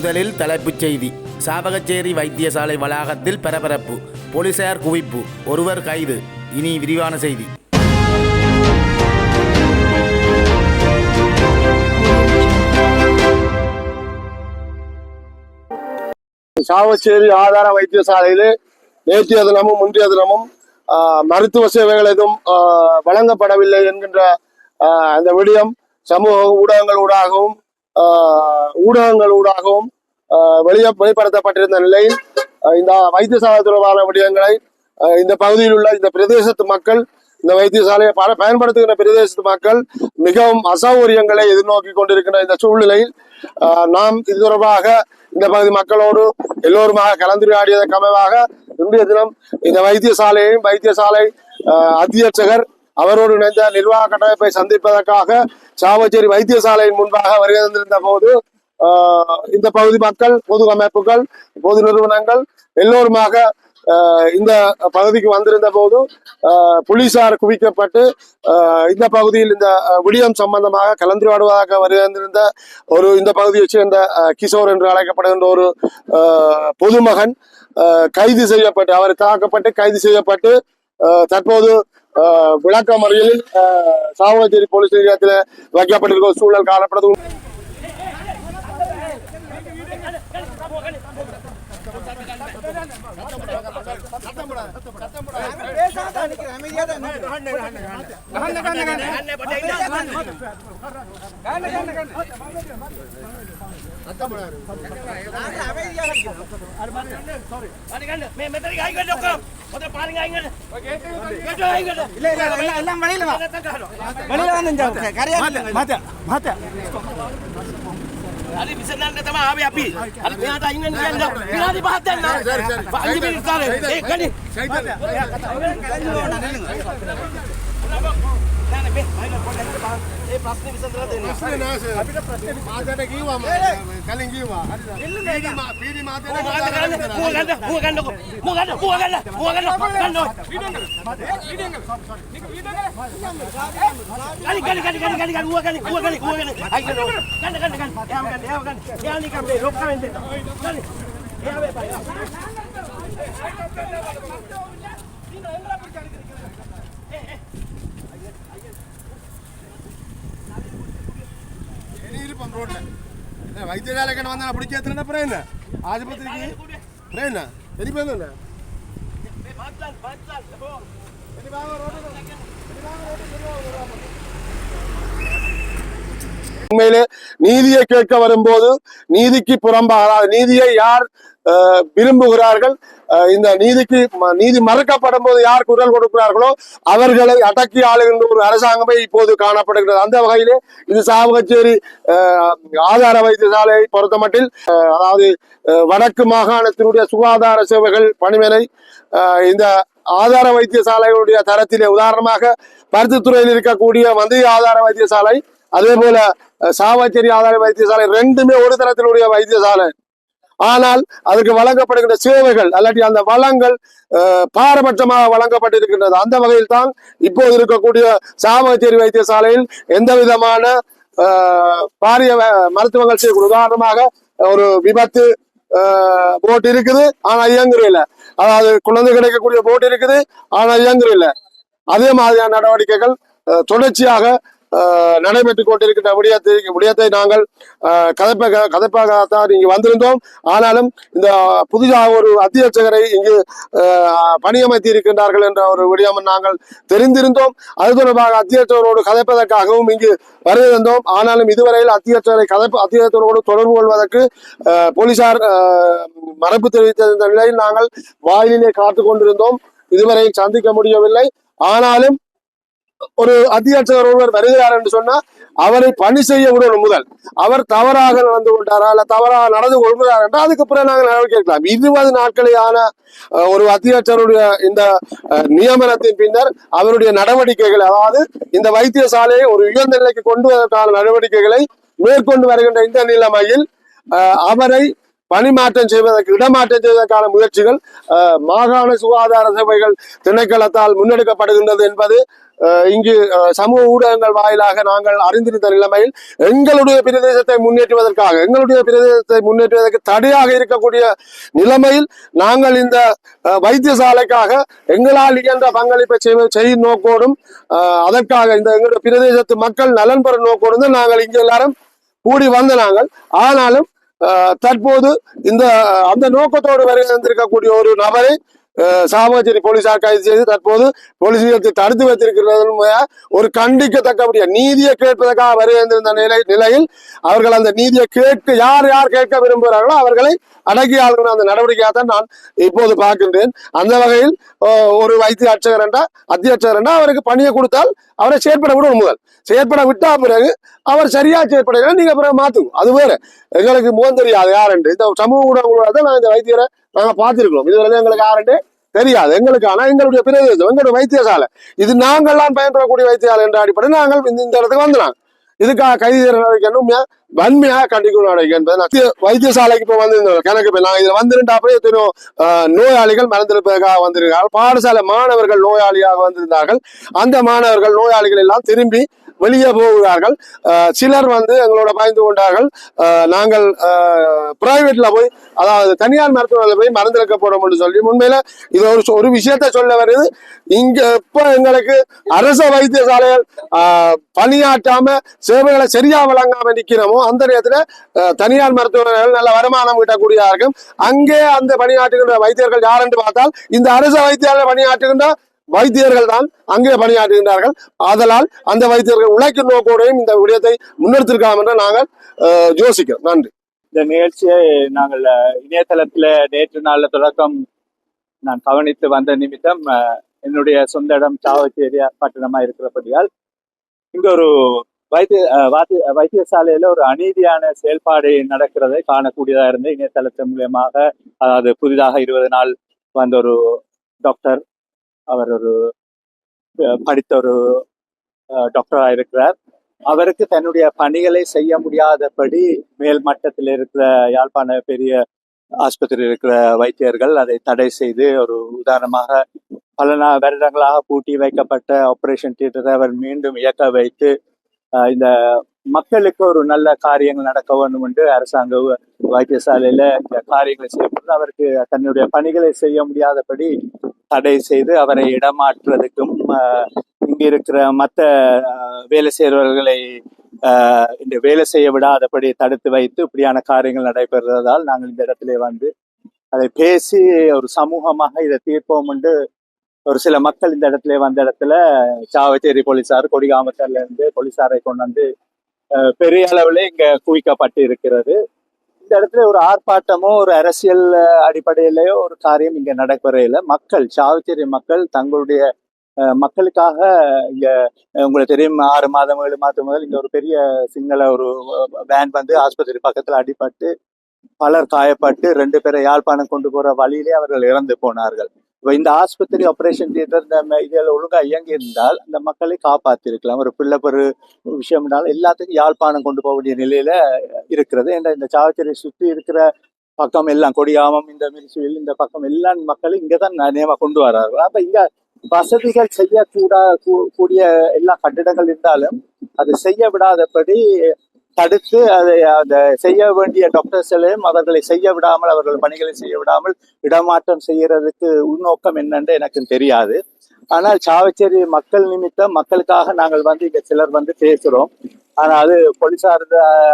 முதலில் தலைப்புச் செய்தி. சாவகச்சேரி வைத்தியசாலை வளாகத்தில் பரபரப்பு போலீசார் குவிப்பு ஒருவர் கைது. இனி விரிவான செய்தி. சாவச்சேரி ஆதார வைத்தியசாலையில் நேற்றைய தினமும் முந்தைய தினமும் ஆஹ், மருத்துவ சேவைகள் எதுவும் ஆஹ், வழங்கப்படவில்லை என்கின்ற அந்த விடயம் சமூக ஊடகங்கள் ஊடாகவும் ஊடகங்கள் ஊடாகவும் வெளிய வெளிப்படுத்தப்பட்டிருந்த நிலையில் இந்த வைத்தியசாலை தொடர்பான விடயங்களை இந்த பகுதியில் உள்ள இந்த பிரதேசத்து மக்கள் இந்த வைத்தியசாலையை பல பயன்படுத்துகின்ற பிரதேசத்து மக்கள் மிகவும் அசௌகரியங்களை எதிர்நோக்கி கொண்டிருக்கின்ற இந்த சூழ்நிலையில் நாம் இது தொடர்பாக இந்த பகுதி மக்களோடு எல்லோருமாக கலந்துரையாடியதற்கு அமைவாக இன்றைய தினம் இந்த வைத்தியசாலையையும் வைத்தியசாலை அத்தியட்சகர் அவரோடு இணைந்த நிர்வாக கட்டமைப்பை சந்திப்பதற்காக சாவச்சேரி வைத்தியசாலையின் முன்பாக வருகை தந்திருந்த போது இந்த பகுதி மக்கள் பொது அமைப்புகள் பொது நிறுவனங்கள் எல்லோருமாக இந்த பகுதிக்கு வந்திருந்த போது போலீசார் குவிக்கப்பட்டு இந்த பகுதியில் இந்த விடியம் சம்பந்தமாக கலந்துரையாடுவதாக வருகின்றிருந்த ஒரு இந்த பகுதியை சேர்ந்த கிஷோர் என்று அழைக்கப்படுகின்ற ஒரு பொதுமகன் கைது செய்யப்பட்டு அவர் தாக்கப்பட்டு கைது செய்யப்பட்டு தற்போது விளக்க முறையில் ஆஹ், சாவகச்சேரி போலீஸ் நிலையத்தில் வைக்கப்பட்டிருக்கும் சூழல் காணப்படுது எல்லாம் முதல்ல பாருங்க இங்க ஓகே கேட்டோ இங்க இல்ல இல்ல எல்லாம் எல்லாம் Eh, eh. ரோட்டில் என்ன வைத்தியசாலைக்கு வந்தால் பிடிச்சி உண்மையிலே நீதியை கேட்க வரும்போது நீதிக்கு புறம்பாக அதாவது நீதியை யார் விரும்புகிறார்கள் இந்த நீதிக்கு ம- நீதி மறுக்கப்படும் போது யார் குரல் கொடுக்கிறார்களோ அவர்களை அடக்கி ஆளுகின்ற ஒரு அரசாங்கமே இப்போது காணப்படுகிறது. அந்த வகையிலே இது சாவகச்சேரி ஆதார வைத்தியசாலையை பொறுத்தமட்டில் அதாவது வடக்கு மாகாணத்தினுடைய சுகாதார சேவைகள் பணிமனை இந்த ஆதார வைத்தியசாலைகளுடைய தரத்திலே உதாரணமாக பருத்தித்துறையில் இருக்கக்கூடிய மந்திரி ஆதார வைத்தியசாலை அதே போல அஹ், சாவச்சேரி ஆதார வைத்தியசாலை ரெண்டுமே ஒரு தரத்தினுடைய வைத்தியசாலை. ஆனால் அதுக்கு வழங்கப்படுகின்ற சேவைகள் அல்லாட்டி அந்த வளங்கள் பாரபட்சமாக வழங்கப்பட்டிருக்கின்றது. அந்த வகையில் தான் இப்போது இருக்கக்கூடிய சாவச்சேரி வைத்தியசாலையில் எந்த விதமான பாரிய மருத்துவங்கள் செய்யக்கூடிய உதாரணமாக ஒரு விபத்து போட் இருக்குது ஆனா இயங்குற இல்லை. அதாவது குழந்தை கிடைக்கக்கூடிய போட் இருக்குது ஆனா இயங்குற இல்லை. அதே மாதிரியான நடவடிக்கைகள் அஹ், தொடர்ச்சியாக நடைபெற்றுக் கொண்டிருக்கின்ற விடயத்தை விடயத்தை நாங்கள் அஹ், கதைப்ப கதைப்பாகத்தான் இங்கு வந்திருந்தோம். ஆனாலும் இந்த புதிதாக ஒரு அத்தியட்சகரை இங்கு பணியமைத்தி இருக்கின்றார்கள் என்ற ஒரு விடயம் நாங்கள் தெரிந்திருந்தோம். அது தொடர்பாக அத்தியட்சகரோடு கதைப்பதற்காகவும் இங்கு வருகின்றோம் ஆனாலும் இதுவரையில் அத்தியட்சகரை கதைப்பு அத்தியட்சகரோடு தொடர்பு கொள்வதற்கு போலீசார் அஹ், தெரிவித்திருந்த நிலையில் நாங்கள் வாயிலே காத்து கொண்டிருந்தோம். இதுவரை சந்திக்க முடியவில்லை. ஆனாலும் ஒரு அத்தியட்சகர் ஒருவர் வருகிறார் என்று சொன்னா அவரை பணி செய்ய விடணும் முதல். அவர் தவறாக நடந்து கொண்டாரா இல்ல தவறாக நடந்து கொள்கிறார் என்றால் அதுக்கு பிறகு நாங்கள் நடவடிக்கை எடுக்கலாம் இருபது நாட்களையான அஹ், ஒரு அத்தியட்சருடைய இந்த அஹ், நியமனத்தின் பின்னர் அவருடைய நடவடிக்கைகள் அதாவது இந்த வைத்தியசாலையை ஒரு உயர்ந்த நிலைக்கு கொண்டு வருவதற்கான நடவடிக்கைகளை மேற்கொண்டு வருகின்ற இந்த நிலைமையில் அஹ், அவரை பணிமாற்றம் செய்வதற்கு இடமாற்றம் செய்வதற்கான முயற்சிகள் அஹ், மாகாண சுகாதார சேவைகள் திணைக்களத்தால் முன்னெடுக்கப்படுகின்றது என்பது அஹ், இங்கு சமூக ஊடகங்கள் வாயிலாக நாங்கள் அறிந்திருந்த நிலைமையில் எங்களுடைய பிரதேசத்தை முன்னேற்றுவதற்காக எங்களுடைய பிரதேசத்தை முன்னேற்றுவதற்கு தடையாக இருக்கக்கூடிய நிலைமையில் நாங்கள் இந்த அஹ், வைத்தியசாலைக்காக எங்களால் இயன்ற பங்களிப்பை செய்வ செய்யும் நோக்கோடும் அஹ், அதற்காக இந்த எங்களுடைய பிரதேசத்து மக்கள் நலன் பெறும் நோக்கோடும் தான் நாங்கள் இங்கு எல்லாரும் கூடி வந்த நாங்கள். ஆனாலும் தற்போது இந்த அந்த நோக்கத்தோடு வருகை ஒரு நபரை அஹ், போலீசார் கைது செய்து தற்போது போலீஸ் நிலையத்தை தடுத்து வைத்திருக்கிறது ஒரு கண்டிக்கத்தக்கபடிய நீதியை கேட்பதற்காக வருகை நிலை நிலையில் அவர்கள் அந்த நீதியை கேட்க யார் யார் கேட்க விரும்புகிறார்களோ அவர்களை அடக்கி ஆளுகிற அந்த நடவடிக்கையாக தான் நான் இப்போது பார்க்கின்றேன். அந்த வகையில் ஒரு வைத்திய அர்ச்சகர் என்றா அத்தியட்சகர் என்றா அவருக்கு பணியை கொடுத்தால் அவரை செயற்பட விடணும் முதல். செயற்பட விட்டா பிறகு அவர் சரியா செயற்பட நீங்க பிறகு மாத்துங்க. அது வேற. எங்களுக்கு முகம் தெரியாது. யாருண்டு இந்த சமூக ஊடகங்களோட தான் நான் இந்த வைத்தியரை நாங்க பார்த்திருக்கிறோம். இதுவரை எங்களுக்கு யாருண்டு தெரியாது. எங்களுக்கு ஆனா எங்களுடைய பிரதேசம் எங்களுடைய வைத்தியசாலை. இது நாங்கள்லாம் பயன்படக்கூடிய வைத்தியசாலை என்ற அடிப்படையில் நாங்கள் இந்த இடத்துக்கு வந்துனாங்க இதுக்காக கைது நடவடிக்கை வன்மையாக கண்டிக்கும் நடவடிக்கை என்பதை வைத்தியசாலைக்கு இப்போ வந்து கணக்கு இப்போ நாங்கள் இதில் அப்புறம் எத்தனையோ நோயாளிகள் மறந்திருப்பதற்காக வந்திருக்கிறார்கள். பாடசாலை மாணவர்கள் நோயாளியாக வந்திருந்தார்கள். அந்த மாணவர்கள் நோயாளிகள் எல்லாம் திரும்பி வெளியே போகிறார்கள். சிலர் வந்து எங்களோட பயந்து கொண்டார்கள். நாங்கள் பிரைவேட்ல போய் அதாவது தனியார் மருத்துவமனையில் போய் மருந்திருக்க போறோம் என்று சொல்லி உண்மையில இது ஒரு ஒரு விஷயத்த சொல்ல வருது. இங்க இப்ப எங்களுக்கு அரச வைத்தியசாலைகள் ஆஹ், பணியாற்றாம சேவைகளை சரியா வழங்காம நிக்கிறோமோ அந்த நேரத்துல தனியார் மருத்துவமனைகள் நல்ல வருமானம் ஈட்டக்கூடியதா இருக்கும் அங்கே அந்த பணியாற்றுகின்ற வைத்தியர்கள் யார் என்று பார்த்தால் இந்த அரச வைத்தியாலய பணியாற்றுகின்ற வைத்தியர்கள் தான் அங்கே பணியாற்றுகின்றார்கள். ஆதலால் அந்த வைத்தியர்கள் உழைக்கும் நோக்கோடையும் இந்த விடயத்தை முன்னெடுத்திருக்கலாம் என்று நாங்கள் யோசிக்கிறோம். நன்றி. இந்த நிகழ்ச்சியை நாங்கள் இணையதளத்தில் இணையதளத்துல நேற்று நாளில் தொடக்கம் நான் கவனித்து வந்த நிமித்தம் என்னுடைய சொந்த இடம் சாவச்சேரி பட்டணமா இருக்கிறபடியால் இங்க ஒரு வைத்திய அஹ், வைத்தியசாலையில ஒரு அநீதியான செயல்பாடு நடக்கிறதை காணக்கூடியதா இருந்து இணையதளத்தின் மூலியமாக அதாவது புதிதாக இருபது நாள் வந்த ஒரு டாக்டர் அவர் ஒரு படித்த ஒரு டாக்டராக இருக்கிறார் அவருக்கு தன்னுடைய பணிகளை செய்ய முடியாதபடி மேல் மட்டத்தில் இருக்கிற யாழ்ப்பாண பெரிய ஆஸ்பத்திரி இருக்கிற வைத்தியர்கள் அதை தடை செய்து ஒரு உதாரணமாக பல நா வருடங்களாக பூட்டி வைக்கப்பட்ட ஆபரேஷன் தியேட்டரை அவர் மீண்டும் இயக்க வைத்து இந்த மக்களுக்கு ஒரு நல்ல காரியங்கள் நடக்க வேண்டும் என்று அரசாங்க வைத்தியசாலையில இந்த காரியங்களை செய்யப்படுது அவருக்கு தன்னுடைய பணிகளை செய்ய முடியாதபடி தடை செய்து அவரை இடமாற்றுவதற்கும் ஆஹ், இருக்கிற மற்ற வேலை செய்கிறவர்களை ஆஹ், இந்த வேலை செய்ய விடாதபடி தடுத்து வைத்து இப்படியான காரியங்கள் நடைபெறுவதால் நாங்கள் இந்த இடத்துல வந்து அதை பேசி ஒரு சமூகமாக இதை தீர்ப்போம் என்று ஒரு சில மக்கள் இந்த இடத்துல வந்த இடத்துல சாவச்சேரி போலீசார் கொடிகாமத்தர்ல இருந்து போலீசாரை கொண்டு வந்து பெரிய அளவில் இங்க குவிக்கப்பட்டு இருக்கிறது இந்த இடத்துல ஒரு ஆர்ப்பாட்டமோ ஒரு அரசியல் அடிப்படையிலேயோ ஒரு காரியம் இங்க நடைபெறையில மக்கள் சாவித்திரி மக்கள் தங்களுடைய மக்களுக்காக இங்க உங்களுக்கு தெரியும் ஆறு மாதம் ஏழு மாதம் முதல் இங்க ஒரு பெரிய சிங்கள ஒரு வேன் வந்து ஆஸ்பத்திரி பக்கத்துல அடிபட்டு பலர் காயப்பட்டு ரெண்டு பேரை யாழ்ப்பாணம் கொண்டு போற வழியிலே அவர்கள் இறந்து போனார்கள். இப்போ இந்த ஆஸ்பத்திரி ஆப்ரேஷன் தியேட்டர் இந்த இதில் ஒழுங்காக இயங்கி இருந்தால் அந்த மக்களை காப்பாற்றிருக்கலாம் ஒரு பிள்ளை பெரு விஷயம்னால எல்லாத்துக்கும் யாழ்ப்பாணம் கொண்டு போக வேண்டிய நிலையில இருக்கிறது. என்ற இந்த சாவச்சேரி சுற்றி இருக்கிற பக்கம் எல்லாம் கொடியாமம் இந்த மிரிசுவில் இந்த பக்கம் எல்லா மக்களும் இங்கே தான் நேமாக கொண்டு வரார்கள். அப்போ இங்கே வசதிகள் செய்யக்கூடா கூ- கூடிய எல்லா கட்டிடங்கள் இருந்தாலும் அது செய்ய விடாதபடி தடுத்து அதை அந்த செய்ய வேண்டிய டாக்டர்ஸ்களையும் அவர்களை செய்ய விடாமல் அவர்கள் பணிகளை செய்ய விடாமல் இடமாற்றம் செய்யறதுக்கு உள்நோக்கம் என்னென்று எனக்கு தெரியாது. ஆனால் சாவச்சேரி மக்கள் நிமித்தம் மக்களுக்காக நாங்கள் வந்து இங்க சிலர் வந்து பேசுறோம். ஆனா அது போலீசார்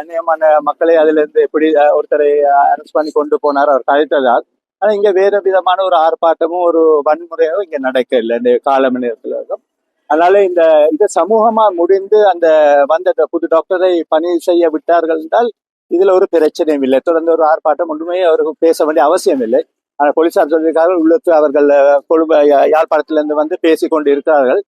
அந்நியமான மக்களை அதுல இருந்து எப்படி ஒருத்தரை அரெஸ்ட் பண்ணி கொண்டு போனார் அவர் கழித்ததால் ஆனா இங்க வேற விதமான ஒரு ஆர்ப்பாட்டமும் ஒரு வன்முறையும் இங்க நடக்கவில்லை. இந்த கால அதனால இந்த இது சமூகமா முடிந்து அந்த வந்த புது டாக்டரை பணி செய்ய விட்டார்கள் என்றால் இதுல ஒரு பிரச்சனையும் இல்லை. தொடர்ந்து ஒரு ஆர்ப்பாட்டம் ஒன்றுமே அவருக்கு பேச வேண்டிய அவசியம் இல்லை. ஆனால் போலீசார் சொல்லியிருக்கார்கள் உள்ளத்து அவர்கள் கொழும்பு யாழ்ப்பாணத்திலிருந்து வந்து பேசி கொண்டு இருக்கிறார்கள்.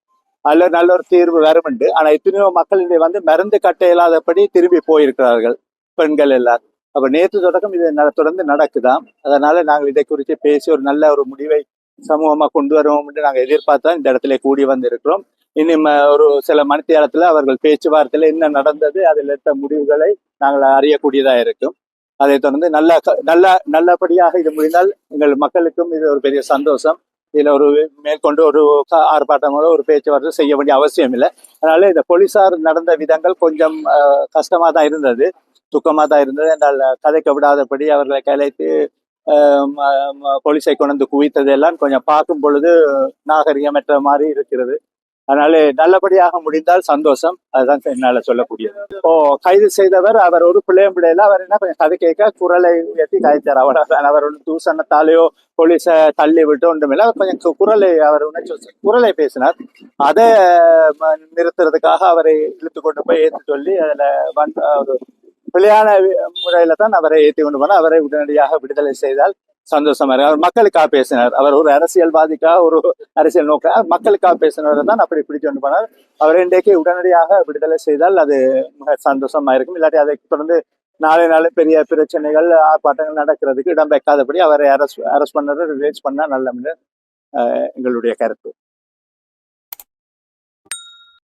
அதுல நல்ல ஒரு தீர்வு வரும் உண்டு ஆனா எத்தனையோ மக்கள் இதை வந்து மருந்து கட்ட இல்லாதபடி திரும்பி போயிருக்கிறார்கள் பெண்கள் எல்லாரும். அப்ப நேற்று தொடக்கம் இது நட- தொடர்ந்து நடக்குதாம். அதனால நாங்கள் இதை குறித்து பேசி ஒரு நல்ல ஒரு முடிவை சமூகமா கொண்டு வருவோம் என்று நாங்கள் எதிர்பார்த்தா இந்த இடத்துல கூடி வந்திருக்கிறோம். இனி ஒரு சில மணித்தியாலத்துல அவர்கள் பேச்சுவார்த்தையில என்ன நடந்தது அதில் எடுத்த முடிவுகளை நாங்கள் அறியக்கூடியதா இருக்கும். அதை தொடர்ந்து நல்ல நல்ல நல்லபடியாக இது முடிந்தால் எங்கள் மக்களுக்கும் இது ஒரு பெரிய சந்தோஷம். இதுல ஒரு மேற்கொண்டு ஒரு ஆர்ப்பாட்டங்களோ ஒரு பேச்சுவார்த்தை செய்ய வேண்டிய அவசியம் இல்லை. அதனால இந்த போலீசார் நடந்த விதங்கள் கொஞ்சம் கஷ்டமா தான் இருந்தது துக்கமா தான் இருந்தது. என்றால் கதைக்க விடாதபடி அவர்களை கலைத்து போலீஸை கொண்டு வந்து கொஞ்சம் பார்க்கும் பொழுது நாகரிகமற்ற மாதிரி இருக்கிறது. அதனால நல்லபடியாக முடிந்தால் சந்தோஷம். அதுதான் என்னால சொல்லக்கூடியது. இப்போ கைது செய்தவர் அவர் ஒரு பிள்ளையும் பிள்ளையில அவர் என்ன கொஞ்சம் கதை கேட்க குரலை உயர்த்தி கைத்தார் அவர் அவர் ஒன்று தூசணத்தாலேயோ போலீஸை தள்ளி விட்டு ஒன்றுமில்லை அவர் கொஞ்சம் குரலை அவர் உணர்ச்சி குரலை பேசினார். அதை நிறுத்துறதுக்காக அவரை இழுத்து கொண்டு போய் ஏற்று சொல்லி அதுல வந்து ஒரு பிழையான முறையில தான் அவரை ஏற்றி கொண்டு போனார். அவரை உடனடியாக விடுதலை செய்தால் சந்தோஷமா இருக்கு அவர் மக்களுக்காக பேசினார். அவர் ஒரு அரசியல்வாதிக்காக ஒரு அரசியல் நோக்க மக்களுக்காக பேசினவரை தான் அப்படி பிடிச்சு கொண்டு போனார். அவர் இன்றைக்கு உடனடியாக விடுதலை செய்தால் அது மிக சந்தோஷமா இருக்கும். இல்லாட்டி அதை தொடர்ந்து நாளை நாளை பெரிய பிரச்சனைகள் ஆர்ப்பாட்டங்கள் நடக்கிறதுக்கு இடம் வைக்காதபடி அவரை அரஸ்ட் அரசு பண்ணதை ரிலீஸ் பண்ணா நல்ல எங்களுடைய கருத்து.